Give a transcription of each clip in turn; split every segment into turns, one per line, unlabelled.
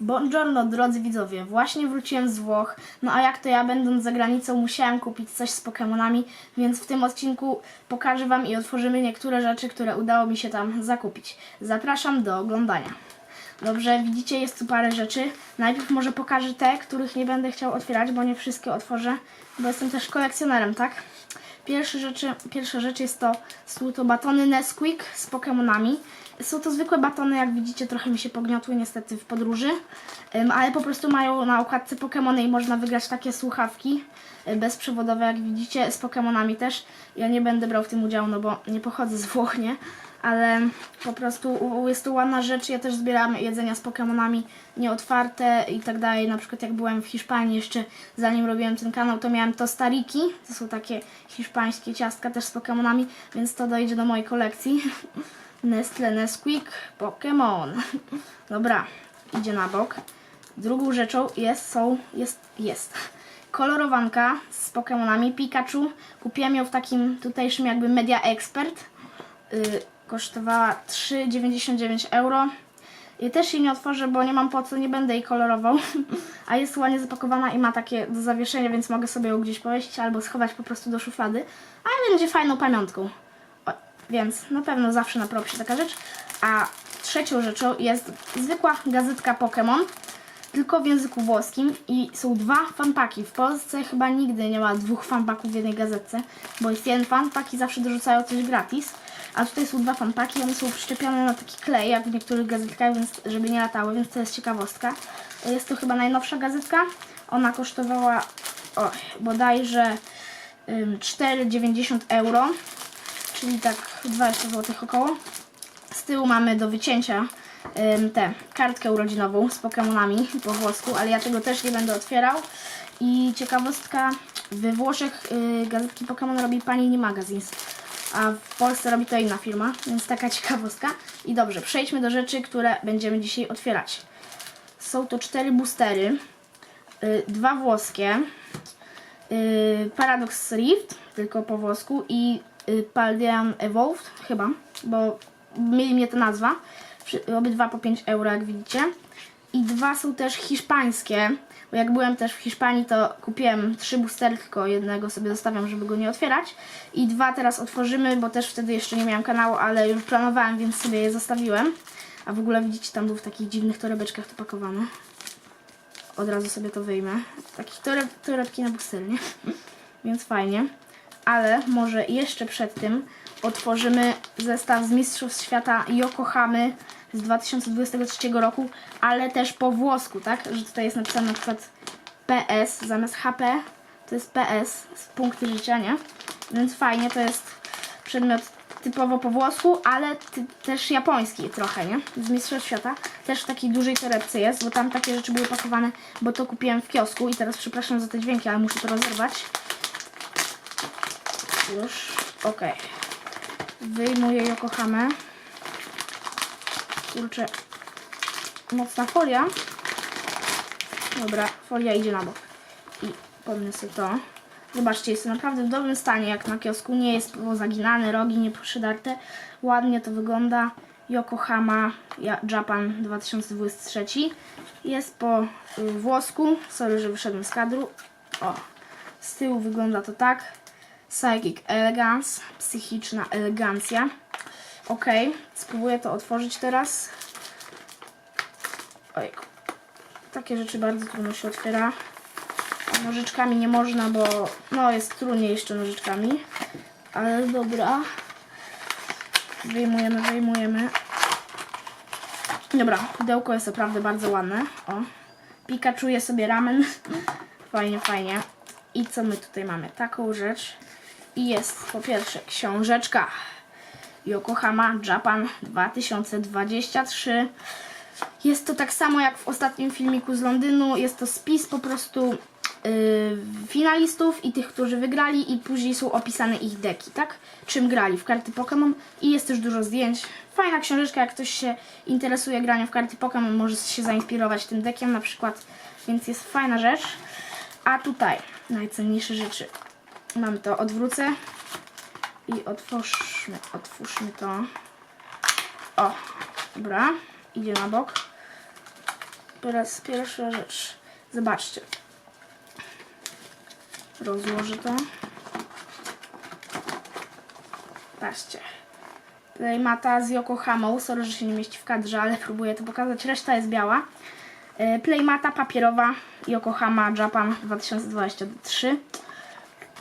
Buongiorno, drodzy widzowie. Właśnie wróciłem z Włoch. No a jak to ja, będąc za granicą, musiałem kupić coś z Pokémonami, więc w tym odcinku pokażę Wam i otworzymy niektóre rzeczy, które udało mi się tam zakupić. Zapraszam do oglądania. Dobrze, widzicie, jest tu parę rzeczy. Najpierw może pokażę te, których nie będę chciał otwierać, bo nie wszystkie otworzę, bo jestem też kolekcjonerem, tak? Pierwsza rzecz, pierwsza rzecz jest to, są to batony Nesquik z Pokémonami. Są to zwykłe batony, jak widzicie, trochę mi się pogniotły niestety w podróży, ale po prostu mają na okładce Pokémony i można wygrać takie słuchawki y, bezprzewodowe, jak widzicie, z Pokémonami też. Ja nie będę brał w tym udziału, no bo nie pochodzę z Włoch, nie? Ale po prostu jest to ładna rzecz. Ja też zbieram jedzenia z Pokémonami nieotwarte i tak dalej. Na przykład jak byłem w Hiszpanii jeszcze, zanim robiłem ten kanał, to miałem tostariki. To są takie hiszpańskie ciastka też z Pokémonami, więc to dojdzie do mojej kolekcji. Nestle Nesquik Pokémon. Dobra, idzie na bok. Drugą rzeczą jest, są, jest, jest kolorowanka z Pokémonami Pikachu. Kupiłem ją w takim tutejszym jakby Media Expert. Yy, kosztowała 3,99 euro. I też jej nie otworzę, bo nie mam po co, nie będę jej kolorował. A jest ładnie zapakowana i ma takie do zawieszenia, więc mogę sobie ją gdzieś powiesić albo schować po prostu do szuflady. A będzie fajną pamiątką. O, więc na pewno zawsze na propsie taka rzecz. A trzecią rzeczą jest zwykła gazetka Pokémon, tylko w języku włoskim i są dwa fanpaki. W Polsce chyba nigdy nie ma dwóch fanpaków w jednej gazetce, bo jest jeden fanpak i zawsze dorzucają coś gratis. A tutaj są dwa fanpaki, one są przyczepione na taki klej, jak w niektórych gazetkach, więc żeby nie latały, więc to jest ciekawostka. Jest to chyba najnowsza gazetka. Ona kosztowała o, bodajże ym, 4,90 euro, czyli tak 20 zł około. Z tyłu mamy do wycięcia tę kartkę urodzinową z Pokémonami po włosku, ale ja tego też nie będę otwierał. I ciekawostka, we Włoszech y, gazetki Pokémon robi Panini Magazines, a w Polsce robi to inna firma, więc taka ciekawostka. I dobrze, przejdźmy do rzeczy, które będziemy dzisiaj otwierać. Są to cztery boostery, y, dwa włoskie, y, Paradox Rift, tylko po włosku i y, Paldean Evolved, chyba, bo mieli mnie to nazwa. Obydwa po 5 euro, jak widzicie. I dwa są też hiszpańskie, jak byłem też w Hiszpanii, to kupiłem trzy boostery, tylko jednego sobie zostawiam, żeby go nie otwierać. I dwa teraz otworzymy, bo też wtedy jeszcze nie miałem kanału, ale już planowałem, więc sobie je zostawiłem. A w ogóle widzicie, tam był w takich dziwnych torebeczkach to pakowane. Od razu sobie to wyjmę. Takich toreb, torebki na boostery, nie? Więc fajnie. Ale może jeszcze przed tym otworzymy zestaw z Mistrzostw Świata Yokohamy z 2023 roku, ale też po włosku, tak? Że tutaj jest napisane na przykład PS zamiast HP, to jest PS z punkty życia, nie? Więc fajnie, to jest przedmiot typowo po włosku, ale ty, też japoński trochę, nie? Z Mistrzostw Świata. Też w takiej dużej torebce jest, bo tam takie rzeczy były pakowane, bo to kupiłem w kiosku i teraz przepraszam za te dźwięki, ale muszę to rozerwać. Już, okej. Wyjmuję Yokohamę. Kurczę, mocna folia. Dobra, folia idzie na bok. I podniosę to. Zobaczcie, jest to naprawdę w dobrym stanie, jak na kiosku. Nie jest zaginane, rogi nie przydarte. Ładnie to wygląda. Yokohama Ja- Japan 2023. Jest po y, włosku. Sorry, że wyszedłem z kadru. O, z tyłu wygląda to tak. Psychic Elegance, psychiczna elegancja. Ok, spróbuję to otworzyć teraz. Ojku. Takie rzeczy bardzo trudno się otwiera. Nożyczkami nie można, bo no jest trudniej jeszcze nożyczkami. Ale dobra. Wyjmujemy, wyjmujemy. Dobra, pudełko jest naprawdę bardzo ładne. O. Pikachu sobie ramen. Fajnie, fajnie. I co my tutaj mamy? Taką rzecz. I jest po pierwsze książeczka Yokohama Japan 2023. Jest to tak samo jak w ostatnim filmiku z Londynu. Jest to spis po prostu yy, finalistów i tych, którzy wygrali i później są opisane ich deki, tak? Czym grali w karty Pokémon i jest też dużo zdjęć. Fajna książeczka, jak ktoś się interesuje graniem w karty Pokémon, może się zainspirować tym dekiem na przykład, więc jest fajna rzecz. A tutaj najcenniejsze rzeczy. Mam to, odwrócę i otwórzmy, otwórzmy to. O, dobra, idzie na bok. Teraz pierwsza rzecz. Zobaczcie. Rozłożę to. Patrzcie. Playmata z Yokohamą. Sorry, że się nie mieści w kadrze, ale próbuję to pokazać. Reszta jest biała. E, Playmata papierowa Yokohama Japan 2023.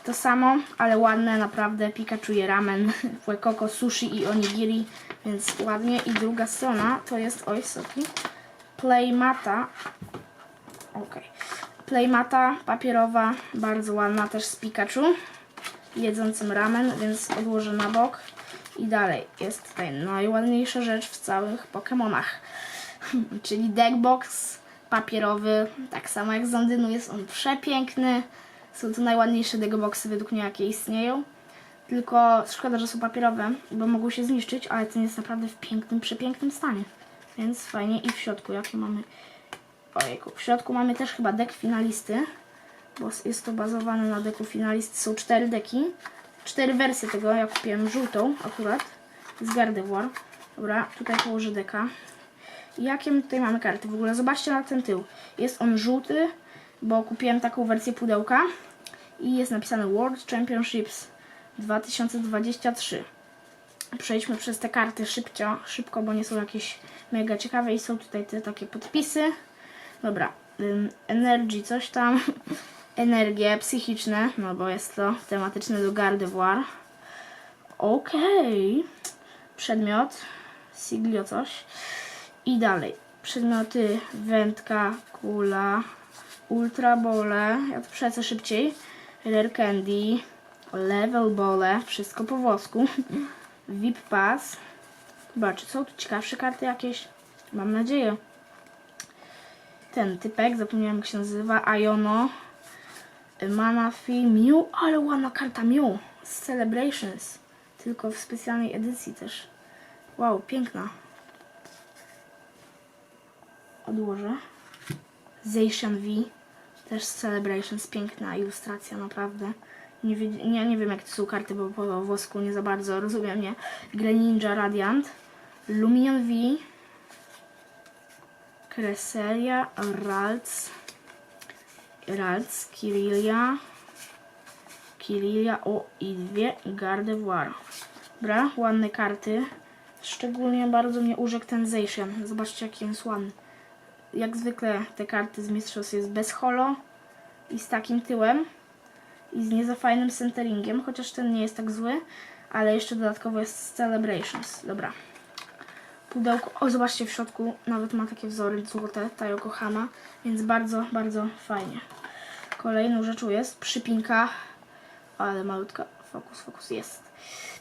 To samo, ale ładne, naprawdę. Pikachu je ramen, Fuekoko, sushi i onigiri, więc ładnie. I druga strona to jest, oj, soki, Playmata. Okej. Playmata papierowa, bardzo ładna, też z Pikachu jedzącym ramen, więc odłożę na bok. I dalej jest tutaj najładniejsza rzecz w całych Pokémonach, czyli deckbox papierowy, tak samo jak z Londynu, jest on przepiękny. Są to najładniejsze deckboxy według mnie, jakie istnieją. Tylko szkoda, że są papierowe, bo mogą się zniszczyć, ale ten jest naprawdę w pięknym, przepięknym stanie. Więc fajnie. I w środku, jakie mamy... Ojejku, w środku mamy też chyba deck finalisty, bo jest to bazowane na deku finalisty. Są cztery deki, cztery wersje tego. Ja kupiłem żółtą akurat z Gardevoir. Dobra, tutaj położę deka. Jakie tutaj mamy karty? W ogóle zobaczcie na ten tył. Jest on żółty, bo kupiłem taką wersję pudełka i jest napisane World Championships 2023. Przejdźmy przez te karty szybcio, szybko, bo nie są jakieś mega ciekawe i są tutaj te takie podpisy. Dobra, Energy, coś tam. Energie psychiczne, no bo jest to tematyczne do Gardevoir. Okej. Przedmiot. Siglio coś. I dalej. Przedmioty wędka, kula, ultra bole. Ja to przelecę szybciej. Rare candy, level bole, wszystko po włosku. VIP pass. Zobaczcie, są tu ciekawsze karty jakieś? Mam nadzieję. Ten typek, zapomniałem jak się nazywa, Iono. Manafi, Mew, ale ładna karta Mew z Celebrations. Tylko w specjalnej edycji też. Wow, piękna. Odłożę. Zacian V, też z Celebrations, piękna ilustracja, naprawdę. Nie, nie, nie wiem jak to są karty, bo po włosku nie za bardzo rozumiem, nie? Greninja Radiant, Lumion V, Cresselia, Ralts, Ralts, Kirilia, Kirilia, o i dwie Gardevoir. Dobra, ładne karty. Szczególnie bardzo mnie urzekł ten Zacian. Zobaczcie jaki jest ładny jak zwykle te karty z mistrzostw jest bez holo i z takim tyłem i z nie za fajnym centeringiem, chociaż ten nie jest tak zły, ale jeszcze dodatkowo jest Celebrations. Dobra. Pudełko, o zobaczcie w środku nawet ma takie wzory złote, ta Yokohama, więc bardzo, bardzo fajnie. Kolejną rzeczą jest przypinka, ale malutka, fokus, fokus jest.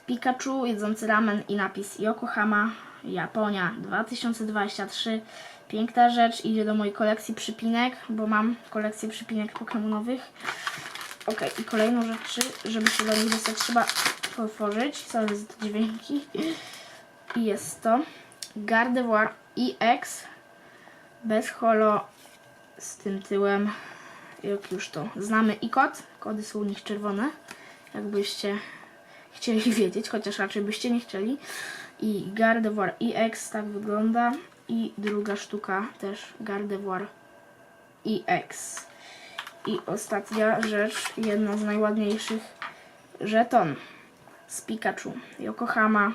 Pikachu, jedzący ramen i napis Yokohama, Japonia 2023. Piękna rzecz, idzie do mojej kolekcji przypinek, bo mam kolekcję przypinek pokemonowych. Ok, i kolejną rzecz, żeby się do nich dostać, trzeba otworzyć. Co jest to dźwięki? I jest to Gardevoir EX bez holo z tym tyłem. Jak już to znamy i kod. Kody są u nich czerwone. Jakbyście chcieli wiedzieć, chociaż raczej byście nie chcieli. I Gardevoir EX tak wygląda. I druga sztuka też Gardevoir EX. I ostatnia rzecz, jedna z najładniejszych, żeton z Pikachu. Yokohama,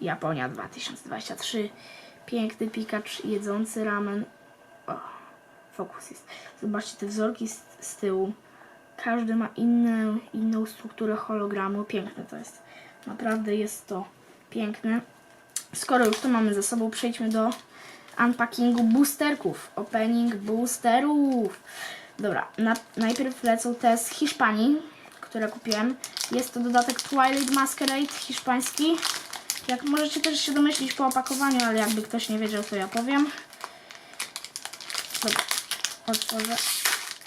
Japonia 2023. Piękny Pikachu jedzący ramen. Fokus jest. Zobaczcie te wzorki z, z tyłu. Każdy ma inną, inną strukturę hologramu. Piękne to jest. Naprawdę jest to piękne. Skoro już to mamy ze sobą, przejdźmy do unpackingu boosterków. Opening boosterów. Dobra, na, najpierw lecą te z Hiszpanii, które kupiłem. Jest to dodatek Twilight Masquerade hiszpański. Jak możecie też się domyślić po opakowaniu, ale jakby ktoś nie wiedział, to ja powiem. Dobra, otworzę.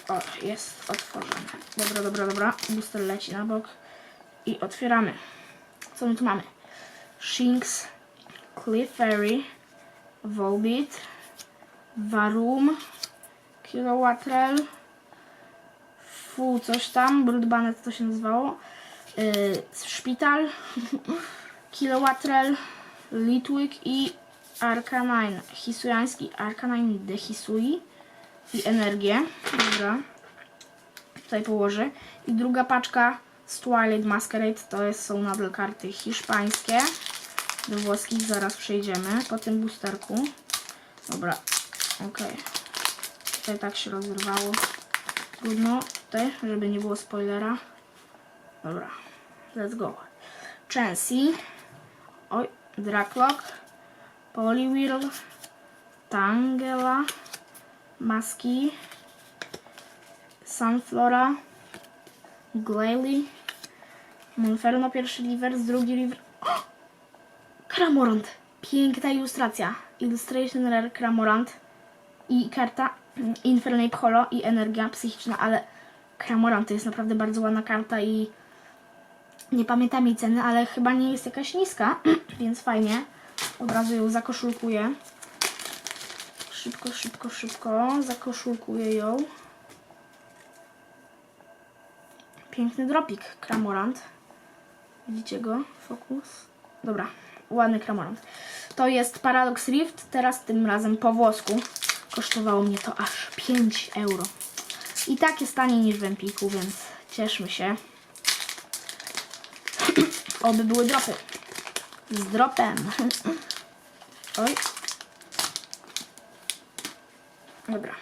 O, jest otworzone. Dobra, dobra, dobra. Booster leci na bok. I otwieramy. Co my tu mamy? Shinx, Clefairy, Volbeat, Varum, Kilowattrel, Fu, coś tam, Broodbanet to się nazywało, yy, Szpital, Kilowattrel, Litwick i Arcanine, Hisujański Arcanine de Hisui, i energię. Dobra. Tutaj położę. I druga paczka z Twilight Masquerade to jest, są nadal karty hiszpańskie. Do włoskich zaraz przejdziemy po tym boosterku. Dobra, okej. Tutaj tak się rozrywało. Trudno tutaj, żeby nie było spoilera. Dobra, let's go. Chansey. Oj, Draklock. Poliwhirl. Tangela. Maski. Sunflora. Glalie. Monferno pierwszy reverse, drugi reverse. O! Kramorant. Piękna ilustracja. Illustration Rare Kramorant. I karta Infernape Holo i energia psychiczna, ale Kramorant to jest naprawdę bardzo ładna karta i nie pamiętam jej ceny, ale chyba nie jest jakaś niska, więc fajnie. Od razu ją zakoszulkuję. Szybko, szybko, szybko. Zakoszulkuję ją. Piękny dropik, Kramorant. Widzicie go? Fokus. Dobra, ładny Kramorant. To jest Paradox Rift, teraz tym razem po włosku. Kosztowało mnie to aż 5 euro. I tak jest taniej niż w Empiku, więc cieszmy się. Oby były dropy. Z dropem. Oj. Dobra.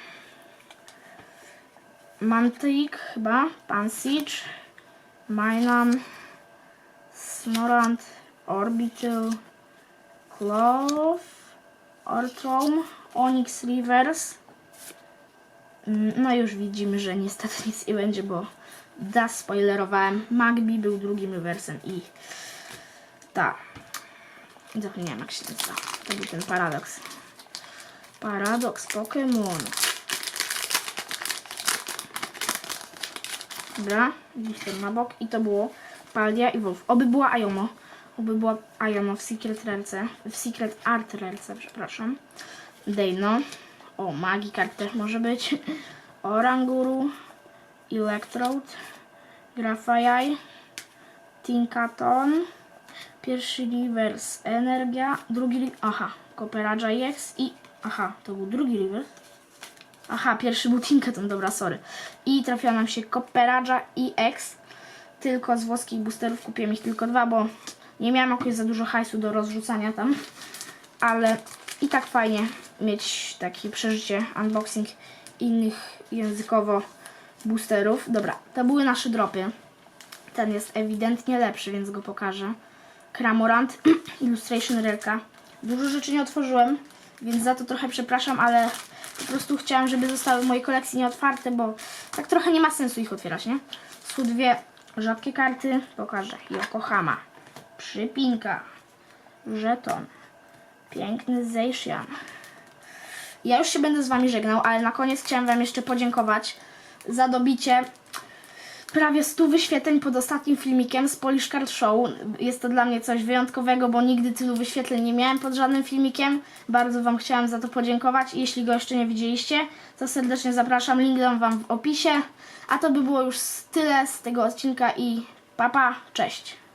Mantik chyba. Pansage. Minam. Snorant. Orbital. Clove. Ortrom. Onyx Reverse. Mm, No już widzimy, że niestety nic nie będzie, bo da spoilerowałem. Magby był drugim rewersem i ta. Zapomniałem jak się nazywa. To był ten paradoks. Paradoks Pokémon. Dobra, blister na bok i to było Paldia i Wolf. Oby była Iono. Oby była Iono w Secret Rarce. W Secret Art Rarce, przepraszam. Dejno. O, Magikart też może być. Oranguru. Electrode. Grafajaj. Tinkaton. Pierwszy reverse Energia. Drugi. Aha, Koperaja EX i. Aha, to był drugi reverse. Aha, pierwszy był Tinkaton, dobra, sorry. I trafiła nam się Koperaja EX. Tylko z włoskich boosterów kupiłem ich tylko dwa, bo nie miałam jakoś za dużo hajsu do rozrzucania tam. Ale i tak fajnie mieć takie przeżycie, unboxing innych językowo boosterów. Dobra, to były nasze dropy. Ten jest ewidentnie lepszy, więc go pokażę. Kramorant, Illustration Rareka. Dużo rzeczy nie otworzyłem, więc za to trochę przepraszam, ale po prostu chciałam, żeby zostały w mojej kolekcji nieotwarte, bo tak trochę nie ma sensu ich otwierać, nie? Są dwie rzadkie karty. Pokażę. Yokohama. Przypinka. Żeton. Piękny Zeishian. Ja już się będę z Wami żegnał, ale na koniec chciałam Wam jeszcze podziękować za dobicie prawie 100 wyświetleń pod ostatnim filmikiem z Polish Card Show. Jest to dla mnie coś wyjątkowego, bo nigdy tylu wyświetleń nie miałem pod żadnym filmikiem. Bardzo Wam chciałam za to podziękować. Jeśli go jeszcze nie widzieliście, to serdecznie zapraszam. Link dam Wam w opisie. A to by było już tyle z tego odcinka i papa, cześć.